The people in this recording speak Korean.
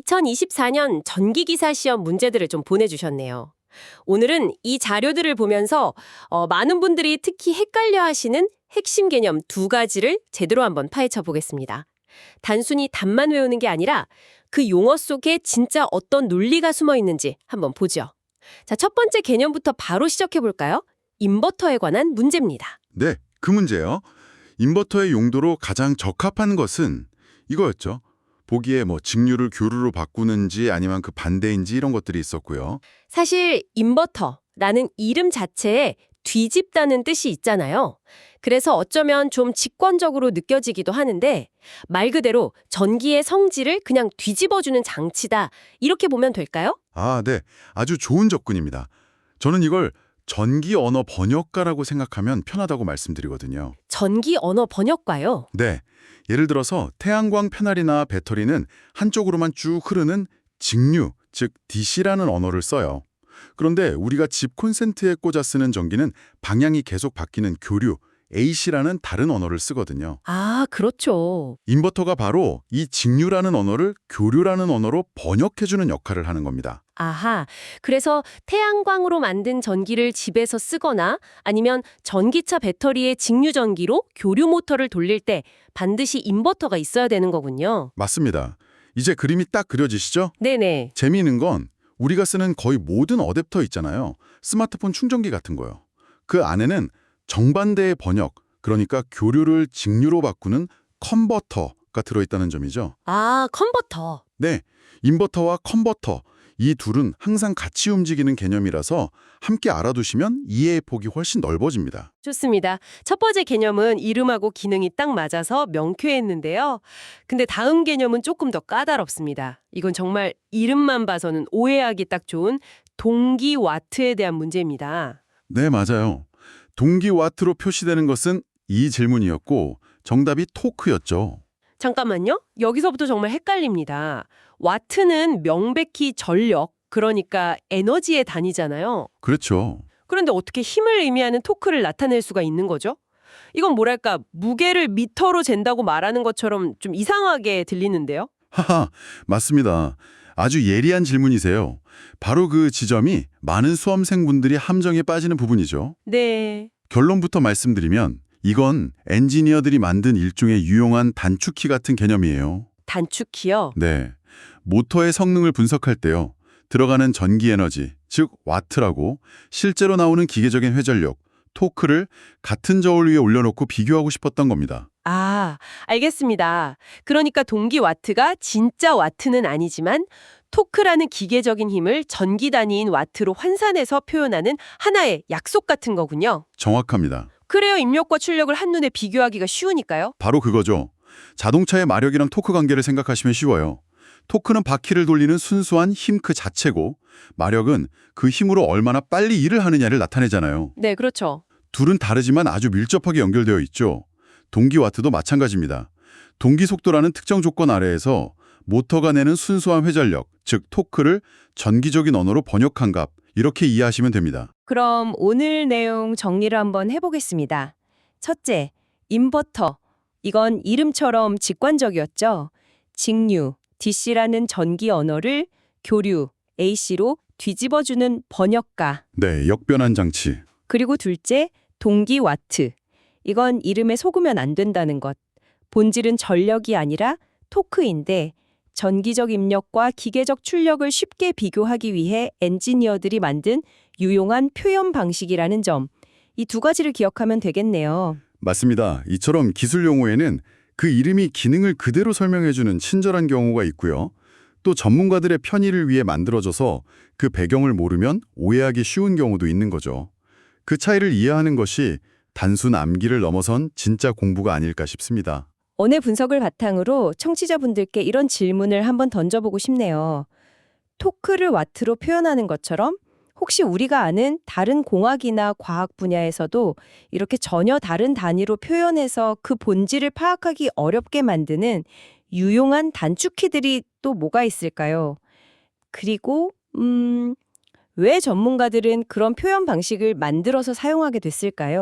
2024년 전기기사 시험 문제들을 좀 보내주셨네요. 오늘은 이 자료들을 보면서 어, 많은 분들이 특히 헷갈려 하시는 핵심 개념 두 가지를 제대로 한번 파헤쳐 보겠습니다. 단순히 답만 외우는 게 아니라 그 용어 속에 진짜 어떤 논리가 숨어 있는지 한번 보죠. 자, 첫 번째 개념부터 바로 시작해 볼까요? 인버터에 관한 문제입니다. 네, 그 문제요. 인버터의 용도로 가장 적합한 것은 이거였죠. 보기에 뭐 직류를 교류로 바꾸는지 아니면 그 반대인지 이런 것들이 있었고요. 사실 인버터라는 이름 자체에 뒤집다는 뜻이 있잖아요. 그래서 어쩌면 좀 직관적으로 느껴지기도 하는데 말 그대로 전기의 성질을 그냥 뒤집어주는 장치다. 이렇게 보면 될까요? 아, 네. 아주 좋은 접근입니다. 저는 이걸 전기 언어 번역가라고 생각하면 편하다고 말씀드리거든요. 전기 언어 번역과요. 네. 예를 들어서 태양광 패널이나 배터리는 한쪽으로만 쭉 흐르는 직류, 즉 DC라는 언어를 써요. 그런데 우리가 집 콘센트에 꽂아 쓰는 전기는 방향이 계속 바뀌는 교류, AC라는 다른 언어를 쓰거든요. 아, 그렇죠. 인버터가 바로 이 직류라는 언어를 교류라는 언어로 번역해주는 역할을 하는 겁니다. 아하. 그래서 태양광으로 만든 전기를 집에서 쓰거나 아니면 전기차 배터리의 직류 전기로 교류 모터를 돌릴 때 반드시 인버터가 있어야 되는 거군요. 맞습니다. 이제 그림이 딱 그려지시죠? 네네. 재미있는 건 우리가 쓰는 거의 모든 어댑터 있잖아요. 스마트폰 충전기 같은 거요. 그 안에는 정반대의 번역, 그러니까 교류를 직류로 바꾸는 컨버터가 들어있다는 점이죠. 아, 컨버터. 네, 인버터와 컨버터 이 둘은 항상 같이 움직이는 개념이라서 함께 알아두시면 이해의 폭이 훨씬 넓어집니다. 좋습니다. 첫 번째 개념은 이름하고 기능이 딱 맞아서 명쾌했는데요. 근데 다음 개념은 조금 더 까다롭습니다. 이건 정말 이름만 봐서는 오해하기 딱 좋은 동기 와트에 대한 문제입니다. 네, 맞아요. 동기 와트로 표시되는 것은 이 질문이었고 정답이 토크였죠. 잠깐만요. 여기서부터 정말 헷갈립니다. 와트는 명백히 전력, 그러니까 에너지의 단위잖아요. 그렇죠. 그런데 어떻게 힘을 의미하는 토크를 나타낼 수가 있는 거죠? 이건 뭐랄까 무게를 미터로 잰다고 말하는 것처럼 좀 이상하게 들리는데요. 하하, 맞습니다. 아주 예리한 질문이세요. 바로 그 지점이 많은 수험생분들이 함정에 빠지는 부분이죠. 네. 결론부터 말씀드리면 이건 엔지니어들이 만든 일종의 유용한 단축키 같은 개념이에요. 단축키요. 네. 모터의 성능을 분석할 때요. 들어가는 전기 에너지, 즉 와트라고 실제로 나오는 기계적인 회전력, 토크를 같은 저울 위에 올려놓고 비교하고 싶었던 겁니다. 아, 알겠습니다. 그러니까 동기 와트가 진짜 와트는 아니지만 토크라는 기계적인 힘을 전기 단위인 와트로 환산해서 표현하는 하나의 약속 같은 거군요. 정확합니다. 그래야 입력과 출력을 한눈에 비교하기가 쉬우니까요. 바로 그거죠. 자동차의 마력이랑 토크 관계를 생각하시면 쉬워요. 토크는 바퀴를 돌리는 순수한 힘 그 자체고 마력은 그 힘으로 얼마나 빨리 일을 하느냐를 나타내잖아요. 네, 그렇죠. 둘은 다르지만 아주 밀접하게 연결되어 있죠. 동기와트도 마찬가지입니다. 동기 속도라는 특정 조건 아래에서 모터가 내는 순수한 회전력, 즉 토크를 전기적인 언어로 번역한 값, 이렇게 이해하시면 됩니다. 그럼 오늘 내용 정리를 한번 해보겠습니다. 첫째, 인버터. 이건 이름처럼 직관적이었죠. 직류, DC라는 전기 언어를 교류, AC로 뒤집어주는 번역가. 네, 역변환 장치. 그리고 둘째, 동기 와트. 이건 이름에 속으면 안 된다는 것. 본질은 전력이 아니라 토크인데 전기적 입력과 기계적 출력을 쉽게 비교하기 위해 엔지니어들이 만든 유용한 표현 방식이라는 점. 이 두 가지를 기억하면 되겠네요. 맞습니다. 이처럼 기술 용어에는 그 이름이 기능을 그대로 설명해주는 친절한 경우가 있고요. 또 전문가들의 편의를 위해 만들어져서 그 배경을 모르면 오해하기 쉬운 경우도 있는 거죠. 그 차이를 이해하는 것이 단순 암기를 넘어선 진짜 공부가 아닐까 싶습니다. 오늘 분석을 바탕으로 청취자분들께 이런 질문을 한번 던져보고 싶네요. 토크를 와트로 표현하는 것처럼 혹시 우리가 아는 다른 공학이나 과학 분야에서도 이렇게 전혀 다른 단위로 표현해서 그 본질을 파악하기 어렵게 만드는 유용한 단축키들이 또 뭐가 있을까요? 그리고 음, 왜 전문가들은 그런 표현 방식을 만들어서 사용하게 됐을까요?